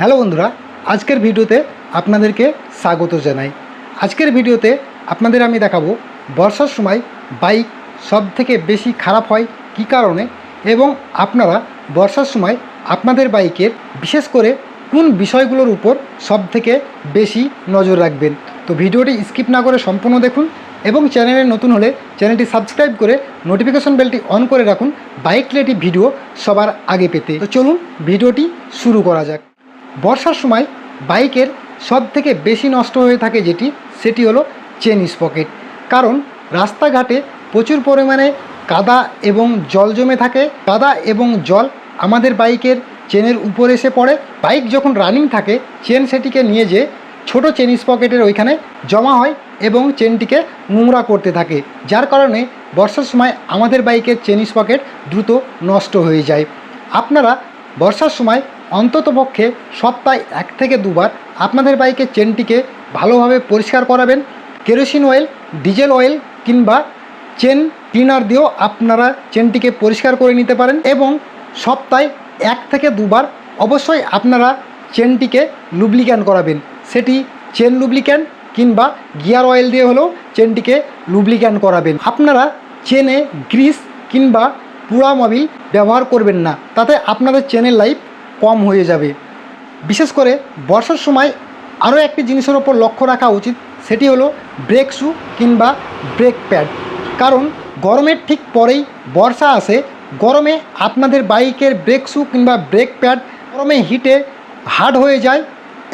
Hello বন্ধুরা, আজকের ভিডিওতে আপনাদেরকে স্বাগত জানাই। আজকের ভিডিওতে আপনাদের আমি দেখাবো বর্ষার সময় বাইক সব থেকে বেশি খারাপ হয় কী কারণে এবং আপনারা বর্ষার সময় আপনাদের বাইকের বিশেষ করে কোন বিষয়গুলোর উপর সব থেকে বেশি নজর রাখবেন। তো ভিডিওটি স্কিপ না করে সম্পূর্ণ দেখুন এবং চ্যানেলে নতুন হলে চ্যানেলটি সাবস্ক্রাইব করে নোটিফিকেশন বেলটি অন করে রাখুন। বাইক রিলেটিভ ভিডিও সবার আগে পেতে। তো চলুন ভিডিওটি শুরু করা যাক। বর্ষার সময় বাইকের সব থেকে বেশি নষ্ট হয়ে থাকে যেটি, সেটি হলো চেন স্পকেট। কারণ রাস্তাঘাটে প্রচুর পরিমাণে কাদা এবং জল জমে থাকে। কাদা এবং জল আমাদের বাইকের চেনের উপরে এসে পড়ে। বাইক যখন রানিং থাকে, চেন সেটিকে নিয়ে যেয়ে ছোট চেন স্পকেটের ওইখানে জমা হয় এবং চেনটিকে নোংরা করতে থাকে। যার কারণে বর্ষার সময় আমাদের বাইকের চেন স্পকেট দ্রুত নষ্ট হয়ে যায়। আপনারা বর্ষার সময় অন্ততপক্ষে সপ্তাহে এক থেকে দুবার আপনাদের বাইকের চেনটিকে ভালোভাবে পরিষ্কার করাবেন। কেরোসিন অয়েল, ডিজেল অয়েল কিংবা চেন ক্লিনার দিয়েও আপনারা চেনটিকে পরিষ্কার করে নিতে পারেন এবং সপ্তাহে এক থেকে দুবার অবশ্যই আপনারা চেনটিকে লুব্লিক্যান করাবেন। সেটি চেন লুব্লিক্যান কিংবা গিয়ার অয়েল দিয়ে হলেও চেনটিকে লুব্লিক্যান করাবেন। আপনারা চেনে গ্রিস কিংবা পুরা মোবিল ব্যবহার করবেন না। তাতে আপনাদের চেনের লাইফ কম হয়ে যাবে। বিশেষ করে বর্ষার সময় আরও একটি জিনিসের ওপর লক্ষ্য রাখা উচিত, সেটি হলো ব্রেক শু কিংবা ব্রেক প্যাড। কারণ গরমের ঠিক পরেই বর্ষা আসে, গরমে আপনাদের বাইকের ব্রেক শু কিংবা ব্রেক প্যাড গরমে হিটে হার্ড হয়ে যায়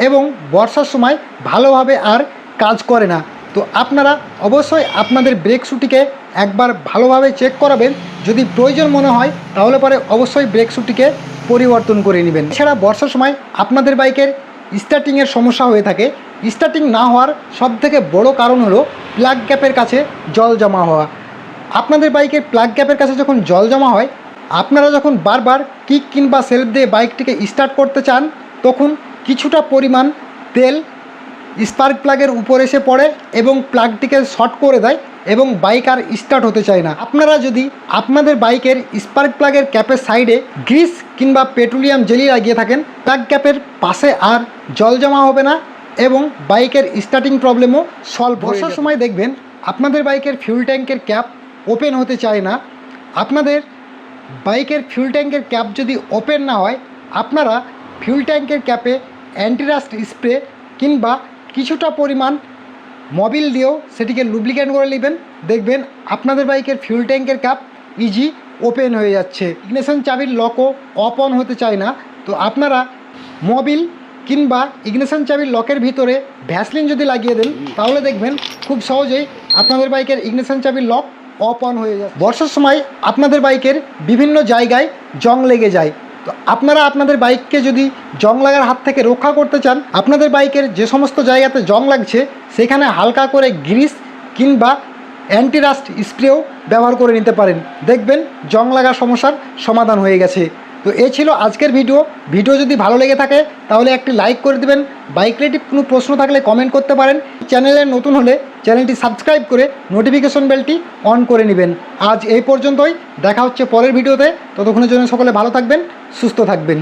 এবং বর্ষার সময় ভালোভাবে আর কাজ করে না। তো আপনারা অবশ্যই আপনাদের ব্রেক শুটিকে একবার ভালোভাবে চেক করাবেন যদি প্রয়োজন মনে হয়, তাহলে পরে অবশ্যই ব্রেক শুটিকে পরিবর্তন করে নেবেন। এছাড়া বর্ষার সময় আপনাদের বাইকের স্টার্টিংয়ের সমস্যা হয়ে থাকে। স্টার্টিং না হওয়ার সবথেকে বড় কারণ হলো প্লাগ গ্যাপের কাছে জল জমা হওয়া। আপনাদের বাইকের প্লাগ গ্যাপের কাছে যখন জল জমা হয়, আপনারা যখন বারবার কিক কিংবা সেলফ দিয়ে বাইকটিকে স্টার্ট করতে চান, তখন কিছুটা পরিমাণ তেল স্পার্ক প্লাগের উপর এসে পড়ে এবং প্লাগটিকে শর্ট করে দেয় এবং বাইক আর স্টার্ট হতে চায় না। আপনারা যদি আপনাদের বাইকের স্পার্ক প্লাগের ক্যাপের সাইডে গ্রিস কিংবা পেট্রোলিয়াম জেলি লাগিয়ে থাকেন প্লাগ ক্যাপের পাশে আর জল জমা হবে না এবং বাইকের স্টার্টিং প্রবলেমও সলভ বর্ষার সময় দেখবেন আপনাদের বাইকের ফিউল ট্যাঙ্কের ক্যাপ ওপেন হতে চায় না। আপনাদের বাইকের ফিউল ট্যাঙ্কের ক্যাপ যদি ওপেন না হয় আপনারা ফিউল ট্যাঙ্কের ক্যাপে অ্যান্টিরাস্ট স্প্রে কিংবা কিছুটা পরিমাণ মবিল দিয়েও সেটিকে লুব্লিকেন্ট করে নেবেন। দেখবেন আপনাদের বাইকের ফিউল ট্যাঙ্কের ক্যাপ ইজি ওপেন হয়ে যাচ্ছে। ইগনেশন চাবির লকও অপ অন হতে চায় না। তো আপনারা মবিল কিংবা ইগনেশন চাবির লকের ভিতরে ভ্যাসলিন যদি লাগিয়ে দেন, তাহলে দেখবেন খুব সহজেই আপনাদের বাইকের ইগনেশন চাবির লক অপ অন হয়ে যায় বর্ষার সময় আপনাদের বাইকের বিভিন্ন জায়গায় জং লেগে যায়। তো আপনারা আপনাদের বাইককে যদি জং লাগার হাত থেকে রক্ষা করতে চান, আপনাদের বাইকের যে সমস্ত জায়গাতে জং লাগছে, সেখানে হালকা করে গ্রিস কিংবা অ্যান্টিরাস্ট স্প্রেও ব্যবহার করে নিতে পারেন। দেখবেন জং লাগার সমস্যার সমাধান হয়ে গেছে। তো এ ছিল আজকের ভিডিও। ভিডিও যদি ভালো লেগে থাকে, তাহলে একটি লাইক করে দেবেন। বাইক রিলেটিভ কোনো প্রশ্ন থাকলে কমেন্ট করতে পারেন। চ্যানেলে নতুন হলে চ্যানেলটি সাবস্ক্রাইব করে নোটিফিকেশন বেলটি অন করে নেবেন। আজ এই পর্যন্তই। দেখা হচ্ছে পরের ভিডিওতে। ততক্ষণের জন্য সকলে ভালো থাকবেন, সুস্থ থাকবেন।